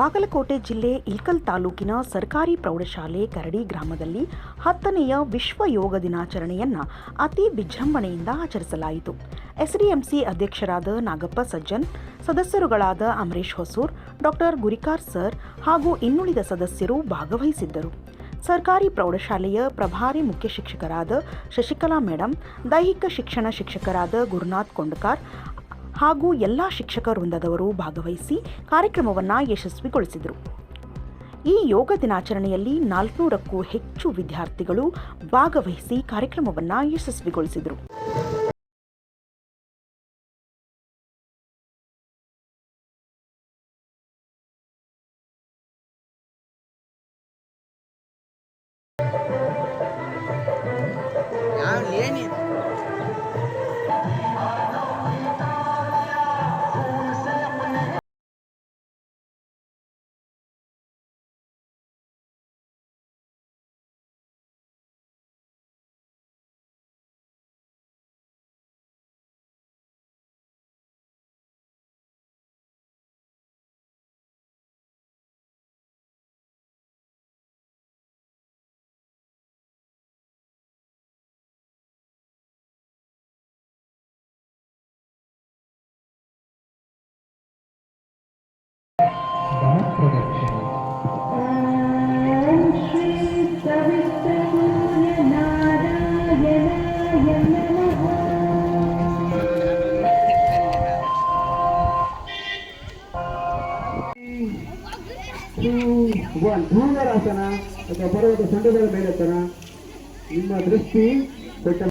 ಬಾಗಲಕೋಟೆ ಜಿಲ್ಲೆ ಇಲ್ಕಲ್ ತಾಲೂಕಿನ ಸರ್ಕಾರಿ ಪ್ರೌಢಶಾಲೆ ಕರಡಿ ಗ್ರಾಮದಲ್ಲಿ ಹತ್ತನೆಯ ವಿಶ್ವ ಯೋಗ ದಿನಾಚರಣೆಯನ್ನು ಅತಿ ವಿಜೃಂಭಣೆಯಿಂದ ಆಚರಿಸಲಾಯಿತು. ಎಸ್ಡಿಎಂಸಿ ಅಧ್ಯಕ್ಷರಾದ ನಾಗಪ್ಪ ಸಜ್ಜನ್, ಸದಸ್ಯರುಗಳಾದ ಅಮರೀಶ್ ಹೊಸೂರ್, ಡಾಕ್ಟರ್ ಗುರಿಕಾರ್ ಸರ್ ಹಾಗೂ ಇನ್ನುಳಿದ ಸದಸ್ಯರು ಭಾಗವಹಿಸಿದ್ದರು. ಸರ್ಕಾರಿ ಪ್ರೌಢಶಾಲೆಯ ಪ್ರಭಾರಿ ಮುಖ್ಯ ಶಿಕ್ಷಕರಾದ ಶಶಿಕಲಾ ಮೇಡಂ, ದೈಹಿಕ ಶಿಕ್ಷಣ ಶಿಕ್ಷಕರಾದ ಗುರುನಾಥ್ ಕೊಂಡಕಾರ್ ಹಾಗೂ ಎಲ್ಲ ಶಿಕ್ಷಕ ವೃಂದದವರು ಭಾಗವಹಿಸಿ ಕಾರ್ಯಕ್ರಮವನ್ನು ಯಶಸ್ವಿಗೊಳಿಸಿದರು. ಈ ಯೋಗ ದಿನಾಚರಣೆಯಲ್ಲಿ ನಾಲ್ಕುನೂರಕ್ಕೂ ಹೆಚ್ಚು ವಿದ್ಯಾರ್ಥಿಗಳು ಭಾಗವಹಿಸಿ ಕಾರ್ಯಕ್ರಮವನ್ನು ಯಶಸ್ವಿಗೊಳಿಸಿದರು. ಏನಿ ಒನ್ ಧೂಮರಾಸನ ಅಥವಾ ಪರ್ವತ ಸಂಡದ ಮೇಲೆತ್ತನ ನಿಮ್ಮ ದೃಷ್ಟಿ ಬೆಟ್ಟ